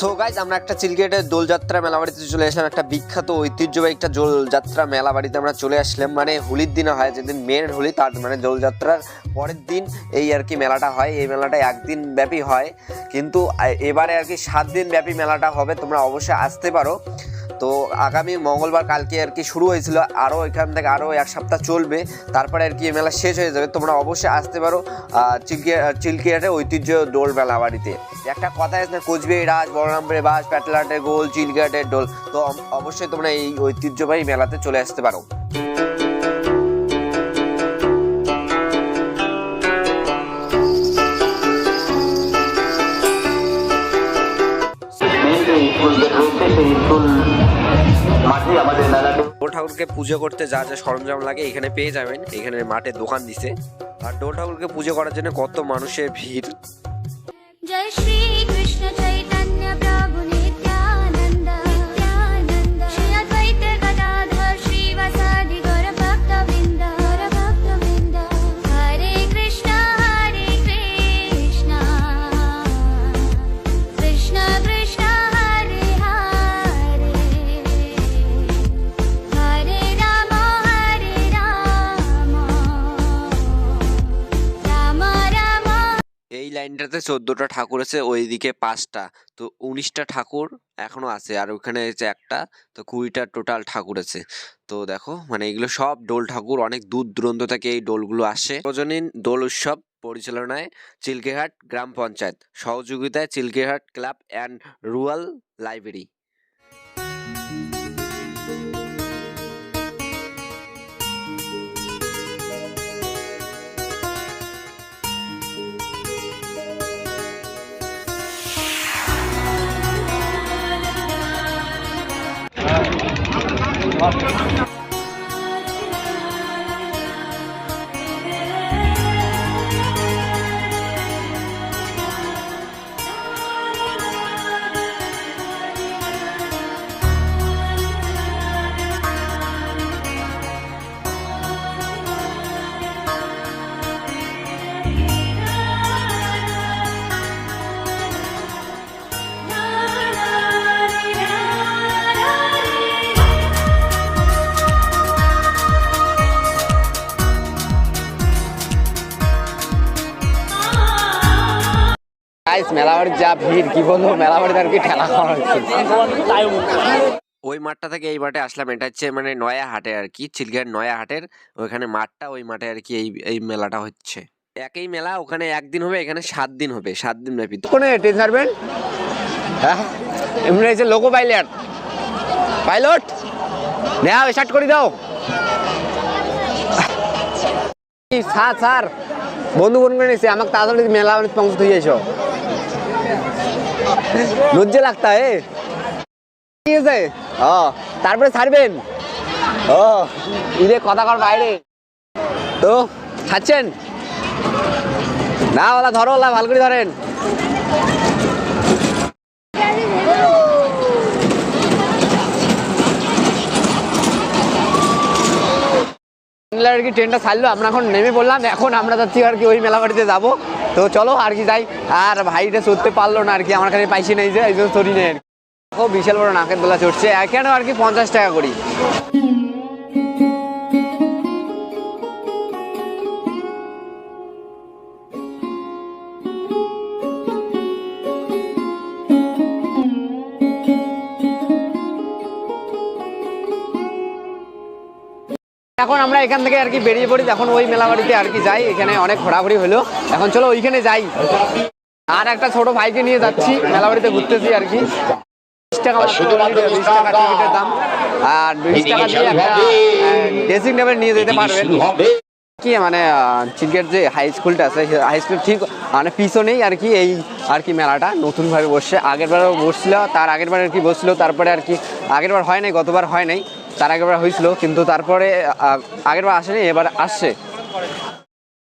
So guys আমরা একটা চিলগেটের দোলযাত্রা মেলাবাড়িতে চলে আসলাম। একটা বিখ্যাত ঐতিহ্যবাহী একটা দোলযাত্রা মেলাবাড়িতে আমরা চলে আসলাম। মানে হোলির দিনে হয়, যেদিন মেয়ের হোলি, তার মানে দোলযাত্রার পরের দিন এই আর কি মেলাটা হয়। এই মেলাটা একদিন ব্যাপী হয়। কিন্তু এবারে আর কি সাত দিন ব্যাপী মেলাটা হবে, তোমরা অবশ্যই আসতে পারো। তো আগামী মঙ্গলবার কালকে আর কি শুরু হয়েছিল। আরও এখান থেকে আরও এক সপ্তাহ চলবে। তারপরে আর কি এই মেলা শেষ হয়ে যাবে। তোমরা অবশ্যই আসতে পারো চিলকিয়া চিলকিয়াটে ঐতিহ্য দোল মেলা বাড়িতে একটা কথা আছে না রাজ বলরামপুরে বাস, প্যাটলাটের গোল, চিলকিয়াটের দোল তো অবশ্যই তোমরা এই ঐতিহ্যবাহী মেলাতে চলে আসতে পারো। ঠাকুরকে পুজো করতে যা যা সরঞ্জাম লাগে এখানে পেয়ে যাবেন। এখানে মাঠে দোকান দিছে। আর দোল ঠাকুরকে পুজো করার জন্য কত মানুষের ভিড়। লাইনটাতে চোদ্দটা ঠাকুর আছে, ওইদিকে পাঁচটা। তো উনিশটা ঠাকুর এখনও আছে, আর ওখানে হচ্ছে একটা, তো কুড়িটা টোটাল ঠাকুর আছে। তো দেখো মানে এগুলো সব ডোল ঠাকুর, অনেক দূর দূরান্ত থেকে এই ডোলগুলো আসে। সর্বজনীন দোল উৎসব পরিচালনায় চিলকেহাট গ্রাম পঞ্চায়েত, সহযোগিতায় Chilkehat club and rural library. Guys মেলাবাড়ির যা ভিড় কি বলব মেলাবাড়িতে আর কি ঠেলা করা হচ্ছে। ওই মাঠটা থেকে এই মাঠে আসলাম এটা হচ্ছে মানে নয়া হাটে আর কি চিলঘাট নয়া হাটের ওইখানে মাঠটা ওই মাঠে আর কি এই এই মেলাটা হচ্ছে। একই মেলা ওখানে একদিন হবে এখানে সাত দিন হবে সাত দিন ব্যাপী। কোনে ট্রেন ছাড়বেন হ্যাঁ? এমনি হচ্ছে লোকো পাইলট পাইলট নেওয়া স্টার্ট করে দাও। কি, স্যার স্যার। বন্ধু ফোন করে নিয়েছে আমাকে তাড়াতাড়ি মেলা পৌঁছতে হয়েছ লজ্জা লাগতা ও তারপরে ছাড়বেন? ও ইরে কথা কর বাইরে। তো, ছাড়ছেন? না, ওলা ধরো, ওলা ভালো করে ধরেন। আর কি ট্রেনটা ছাড়লো? আমরা এখন নেমে পড়লাম। এখন আমরা যাচ্ছি আর কি ওই মেলা বাড়িতে যাব। তো চলো আর কি যাই। আর ভাইটা চড়তে পারল না আর কি, আমার কাছে পাইছি নেই যে, এই জন্য চড়ি নেই আর কি। বিশাল বড় নাকের দোলা চড়ছে। কেন আর কি পঞ্চাশ টাকা করি? এখন আমরা এখান থেকে আর কি বেরিয়ে পড়ি। এখন ওই মেলা বাড়িতে আর কি যাই। এখানে অনেক ঘোরাঘুরি হলো। এখন চলো ওইখানে যাই। আর একটা ছোট ভাইকে নিয়ে যাচ্ছি। মেলা বাড়িতে ঘুরতেছি আর কি। টাকা টিকিটের দাম। আর বিশ টাকা দিয়ে একটা ড্রেসিং টেবিল নিয়ে যেতে পারবেন। কি মানে চিলগেট যে হাই স্কুলটা আছে হাই স্কুল ঠিক মানে পিছনেই আর কি এই আর কি মেলাটা। নতুনভাবে বসছে। আগের বারও বসছিল তার আগের বার আর কি বসছিল তারপরে আর কি আগের বার হয় নাই গতবার হয় নাই। তার আগের বার হয়েছিল, কিন্তু তারপরে আগেরবার আসেনি, এবার আসছে।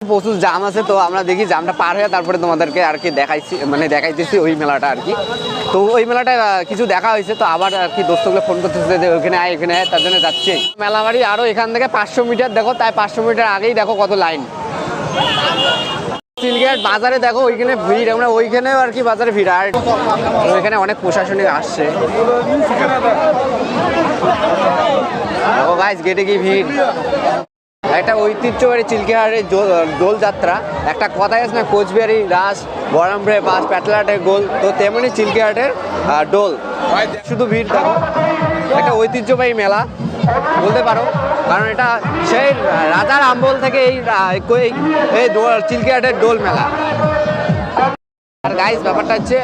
প্রচুর জাম আছে, তো আমরা দেখি জামটা পার হয়ে তারপরে তোমাদেরকে আর কি দেখাইছি মানে দেখাইতেছি ওই মেলাটা আর কি। তো ওই মেলাটা কিছু দেখা হয়েছে, তো আবার আর কি দোস্তগুলো ফোন করতেছে যে ওইখানে আয় এখানে আয়, তার জন্য যাচ্ছে। মেলাবাড়ি আরও এখান থেকে পাঁচশো মিটার, দেখো, তাই পাঁচশো মিটার আগেই দেখো কত লাইন। সিলগেট বাজারে দেখো, ওইখানে ভিড়, আমরা ওইখানেও আর কি বাজারে ভিড়। আর ওইখানে অনেক প্রশাসনিক আসছে। ও গাইস গেটে কি ভিড়। একটা ঐতিহ্যবাহী চিলকেহারের দোল যাত্রা। একটা কথাই আছে না, কোচবিহারি রাস, বহরমপুরে বাস প্যাটলাহাটের গোল। তো তেমনি চিলকেহাটের দোল। শুধু ভিড় দেখো একটা ঐতিহ্যবাহী মেলা, বলতে পারো। কারণ এটা সেই রাজার আমবল থেকে এই এই- এই দোল- মেলা। আর গাইস ব্যাপারটা হচ্ছে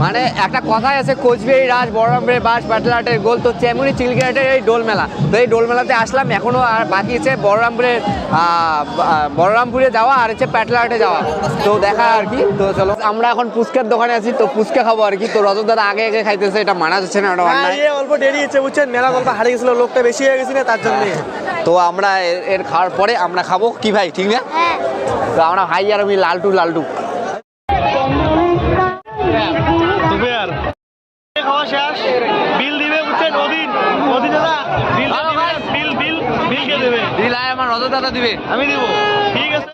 মানে একটা কথাই আছে কোচবিহারি রাজ বহরমপুরে বাস প্যাটলাহাটের গোল তো তেমনি চিলকেহাটের এই দোল মেলা তো এই দোল মেলাতে আসলাম এখনও আর বাকি আছে বহরমপুরে আহ, বা- বহরমপুরে যাওয়া আর হচ্ছে প্যাটলাহাটে যাওয়া। তো দেখা আর কি তো চলো। আমরা এখন পুচকার দোকানে আছি তো পুচকা খাব আর কি। তো রজত দাদা আগে আগে খাইতেছে এটা মানা যাচ্ছে না এটা অল্প দেরি হচ্ছে বুঝছেন? মেলা গল্প হারিয়ে গেছিল লোকটা বেশি হয়ে গেছিল তার জন্য। তো আমরা এর- এর খাওয়ার পরে আমরা খাব। কি ভাই ঠিক না? হ্যাঁ। তো আমরা ভাই আর আমি লালটু লালটু। আমার রজত দাদা দিবে। আমি দিব। ঠিক আছে।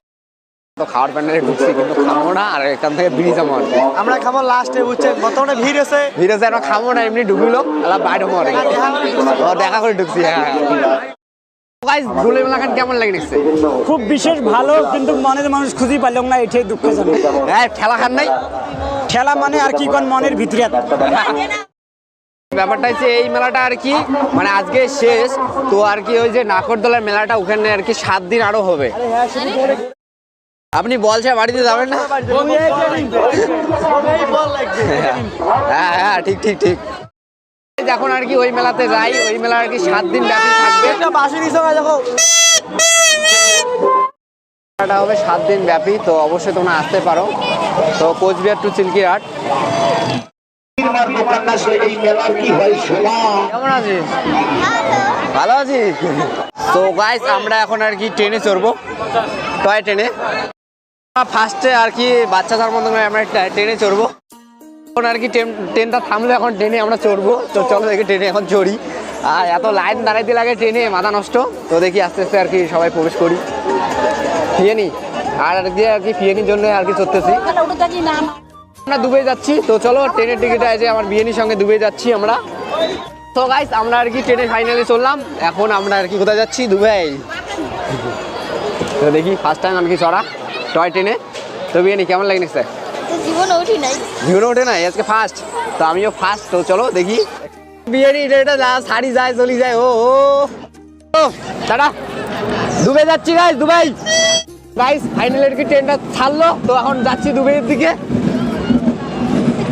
তো খাওয়ার প্যান্ডেলে ঢুকছি কিন্তু খাব না আর এখান থেকে বিড়ি যাব আর কি আমরা খাব লাস্টে বুঝছেন? বর্তমানে ভিড় আছে। ভিড় আছে আমরা খাব না এমনি ঢুকিলো আলা বাইরে হব আর দেখা করে ঢুকছি। হ্যাঁ মেলাখান কেমন খুব বিশেষ ভালো কিন্তু মনের মানুষ খুঁজে পাইল না এটাই দুঃখজনক। হ্যাঁ ঠেলা খান নাই? ঠেলা মানে আর কি কোন মনের ভিতরে? ব্যাপারটা হচ্ছে এই মেলাটা আর কি মানে আজকে শেষ, তো আর কি ওই যে নাকরদোলার মেলাটা ওখানে আর কি সাত দিন আরও হবে। আপনি বলছে বাড়িতে যাবেন না? হ্যাঁ হ্যাঁ ঠিক ঠিক ঠিক। এখন আর কি ওই মেলাতে যাই, ওই মেলা আর কি সাত দিন ব্যাপী থাকবে। মেলাটা হবে সাত দিন ব্যাপী, তো অবশ্যই তোমরা আসতে পারো। তো কোচবিহার টু কেমন আছিস? ভালো তো আমরা এখন আর কি ট্রেনে চড়বো। টয় ট্রেনে ফার্স্টে আর কি বাচ্চা আমরা ট্রেনে চড়বো। এখন আর কি ট্রেন ট্রেনটা থামলে এখন ট্রেনে আমরা চড়বো। তো চলো দেখি ট্রেনে এখন চড়ি। আর এত লাইন দাঁড়াইতে লাগে ট্রেনে মাথা নষ্ট। তো দেখি আস্তে আস্তে আর কি সবাই প্রবেশ করি। ফিয়েনি আর আর কি আর কি ফিয়েনির জন্য আর কি চড়তেছি। আমরা দুবাই যাচ্ছি তো চলো ট্রেনের টিকিট আছে আমার বিয়েনির সঙ্গে দুবাই যাচ্ছি আমরা। তো গাইস আমরা আর কি ট্রেনে ফাইনালি চললাম এখন আমরা আর কি কোথায় যাচ্ছি? দুবাই। তো দেখি ফার্স্ট টাইম আমি কি চড়া? টয় ট্রেনে? তো বিয়েনি কেমন লাগছে স্যার জীবন নাই। ওঠে না আজকে ফার্স্ট তো আমিও ফার্স্ট তো চলো দেখি। বিয়েনি এটা শাড়ি যায় চলি যায় ও ও। দাদা দুবাই যাচ্ছি গাইস দুবাই। গাইস ফাইনালি আর কি ট্রেনটা ছাড়লো তো এখন যাচ্ছি দুবাইয়ের দিকে।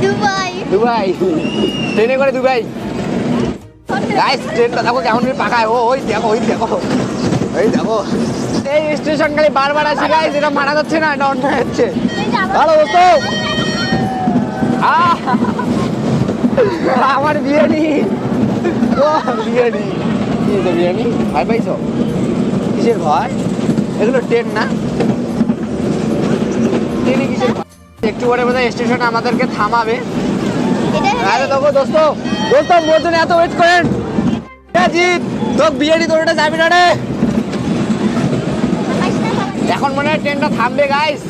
দুবাই। দুবাই। ট্রেনে করে দুবাই। গাইস ট্রেনটা দেখো কেমন পাকায় ও ওই দেখো ওই দেখো। ওই দেখো। এই স্টেশন খালি বারবার আসি গাইস এটা মানা যাচ্ছে না এটা অন্য হচ্ছে। ভালো আহ! আমার বিরিয়ানি। ও বিরিয়ানি। কি তো বিরিয়ানি? ভাই পাইছো? কিসের ভয়? এগুলো ট্রেন না? ট্রেনে কিসের? একটু পরে বোধহয় স্টেশনে আমাদেরকে থামাবে। আরে দেখো দোস্ত দোস্ত মোর জন্য এত ওয়েট করেন। জিৎ তোর বিরিয়ানি তোর ওটা যাবি না রে? এখন মনে হয় ট্রেনটা থামবে গাইস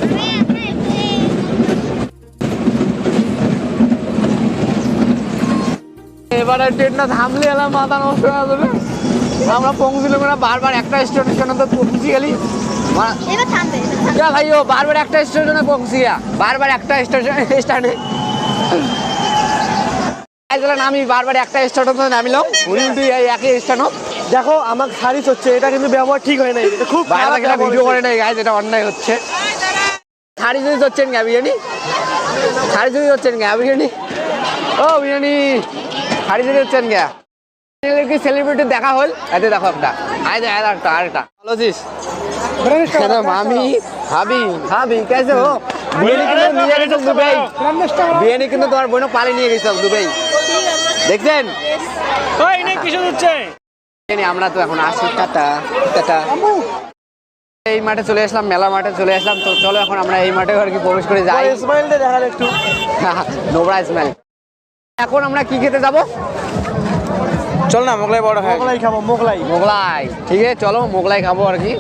এবারে ট্রেনটা থামলে এলাম মাথা নষ্ট হয়ে যাবে। আমরা পৌঁছলাম না বারবার একটা স্টেশনে তো পৌঁছে গেলি মা- এবার থামবে क्या भाइयों बार बार একটা স্টেশনে পৌঁছে গিয়া বারবার একটা স্টেশন স্ট্যান্ডে আইজলা নামি বারবার একটা স্টেশনে নামিলাম উনি উল্টি এই একই স্টেশন দেখো আমার সারিস হচ্ছে এটা কিন্তু ব্যবহার ঠিক হয় নাই এটা খুব বাইরে খারাপ থেকে ব্যবহার ভিডিও করে হচ্ছে। নাই গাইজ এটা অন্যায় হচ্ছে শাড়ি যদি হচ্ছেন গা বিরিয়ানি শাড়ি যদি হচ্ছেন গা বিরিয়ানি ও বিরিয়ানি শাড়ি যদি হচ্ছেন গা কি সেলিব্রিটি দেখা হল। এতে দেখো একটা। আয় দে আর একটা আর একটা। ভালো আছিস কেন মামি হাবি হাবি কেসে হো বিরিয়ানি কিন্তু নিয়ে গেছো দুবাই। বিরিয়ানি কিন্তু তোমার বোন পালে নিয়ে গেছো দুবাই। দেখছেন? ওই নে কিছু হচ্ছে আমরা তো এখন আসি টাটা টাটা। এই মাঠে চলে আসলাম মেলা মাঠে চলে আসলাম। তো চলো এখন আমরা এই মাঠে আর কি প্রবেশ করে যাই। একটু। নোবরা এখন আমরা কি খেতে যাব? চল না মোগলাই বড় হয় মোগলাই খাব মোগলাই। মোগলাই। ঠিক আছে চলো মোগলাই খাব আর কি।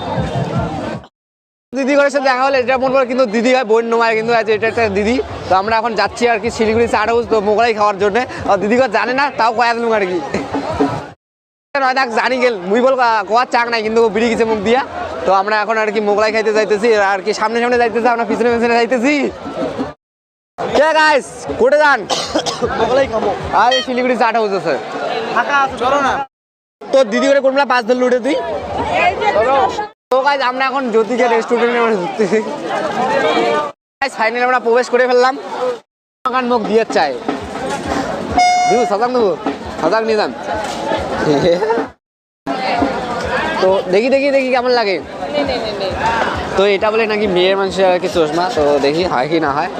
দিদি ঘরের সাথে দেখা হলে এটা মনে করো কিন্তু দিদি হয় বোন নমায় কিন্তু আছে এটা একটা দিদি। তো আমরা এখন যাচ্ছি আর কি শিলিগুড়ি চাট হাউস তো মোগলাই খাওয়ার জন্য। আর দিদি ঘর জানে না তাও কয়া দিলাম আর কি। নয় দেখ জানি গেল মুই বল কোয়ার চাক নাই কিন্তু বিড়ি গেছে মুখ দিয়া। তো আমরা এখন আর কি মোগলাই খাইতে যাইতেছি আর কি সামনে সামনে যাইতেছি আমরা পিছনে পিছনে যাইতেছি। কে গাইস কোটে যান। মোগলাই খাব। আর শিলিগুড়ি চাট হাউস আছে। তোর দিদি করে কোনটা পাঁচ ধরল উঠে তুই? তো গাইজ আমরা এখন জ্যোতিকে রেস্টুরেন্টে আমরা ঢুকতেছি। ফাইনালি আমরা প্রবেশ করে ফেললাম। মুখ দিয়ে চাই। দিব সজাক দেবো সজাক নিয়ে যান। তো দেখি দেখি দেখি কেমন লাগে। তো এটা বলে নাকি মেয়ের মানুষের আর কি চশমা তো দেখি হয় কি না হয়।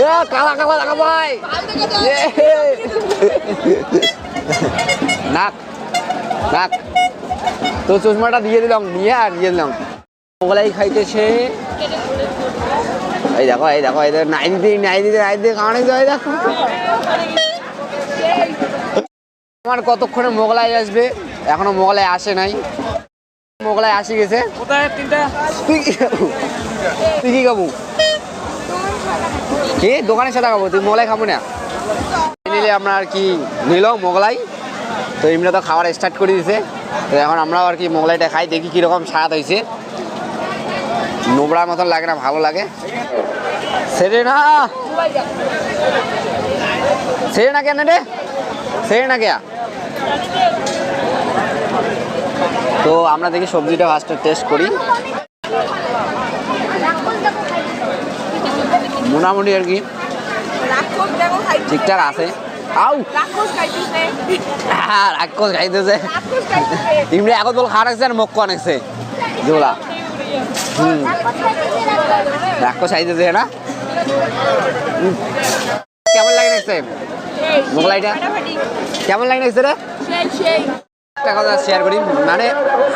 এ, কালা কালা দেখা ভাই। নাক নাক তো চশমাটা দিয়ে দিলাম নিয়ে আর দিয়ে দিলাম মোগলাই খাইতেছে। এই দেখো এই দেখো এই দেখো নাইন দিয়ে নাইন দিয়ে নাইন দিয়ে যায় দেখো। আমার কতক্ষণে মোগলাই আসবে? এখনও মোগলাই আসে নাই। মোগলাই আসি গেছে। কোথায় তিনটা? তুই কি খাব? তুই কি খাব? কি? দোকানে সাদা খাব তুই মোগলাই খাব না? নিলে আমরা আর কি নিল মোগলাই তো এমনি তো খাওয়ার স্টার্ট করে দিছে। তো এখন আমরাও আর কি মোগলাইটা খাই দেখি কীরকম স্বাদ হয়েছে। নোবড়া মতন লাগে না ভালো লাগে। সেরে না সেরে না কেন রে? সেরে না কেয়া তো আমরা দেখি সবজিটা ফার্স্টে টেস্ট করি। মোটামুটি আর কি। ঠিকঠাক আছে। আউ। রাক্ষস খাইতেছে হ্যাঁ রাক্ষস খাইতেছে ইমরে আগত বল খাওয়া রাখছে আর মক্ক আনেছে। যেগুলা হুম রাক্ষস খাইতেছে না? কেমন লাগে দেখছে মোগলাইটা কেমন লাগে দেখছে রে একটা কথা শেয়ার করি মানে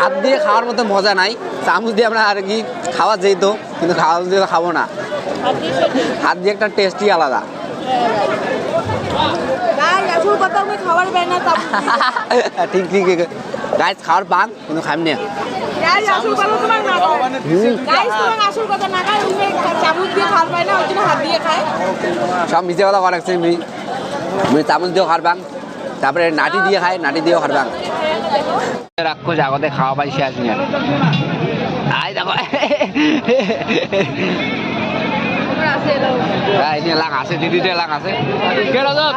হাত দিয়ে খাওয়ার মতো মজা নাই। চামচ দিয়ে আমরা আর কি খাওয়া যেত কিন্তু খাওয়া দিয়ে খাব না। হাত দিয়ে একটা টেস্টই আলাদা। আসল কথা আমি খাবার তা ঠিক ঠিক খাওয়ার পান কিন্তু খাইম না। গাই আসল কথা তোমার না হুম গাই তোমার আসল কথা না খায় উনি চামচ দিয়ে খাবার পায় না ওই জন্য হাত দিয়ে খায়। সব মিশে কথা করা রাখছে আমি আমি চামচ দিয়েও খারবাং তারপরে নাটি দিয়ে খাই নাটি দিয়েও খারবাং রাক্ষস আগতে খাওয়া পাই শেষ নিয়ে আই দেখো। হ্যাঁ, এই নিয়ে লাং আছে দিদিতে লাং আছে। কে রজত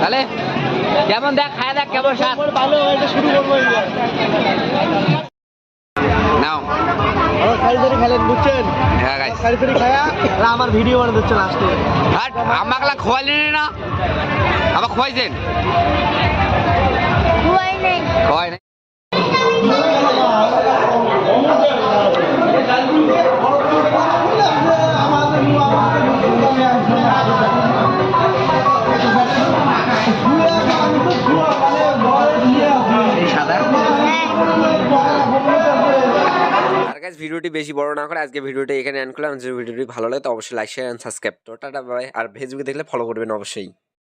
তাহলে কেমন দেখ খায় দেখ কেমন স্বাদ ভালো এটা শুরু করব নাও খালি খেলেন বুঝছেন হ্যাঁ গাইস খালি ধরে খায়া আমার ভিডিও বানিয়ে দিচ্ছে লাস্টে হাট আমাকে খোয়াইলেন না আমাকে খোয়াইছেন খোয়াই নাই। সাদা গাইস ভিডিওটি বেশি বড় না করে আজকে ভিডিওটি এখানে এন্ড করলাম। যদি ভিডিওটি ভালো লাগে, তো অবশ্যই লাইক শেয়ার অ্যান্ড সাবস্ক্রাইব তো টাটা বাই আর ফেসবুকে দেখলে ফলো করবেন অবশ্যই।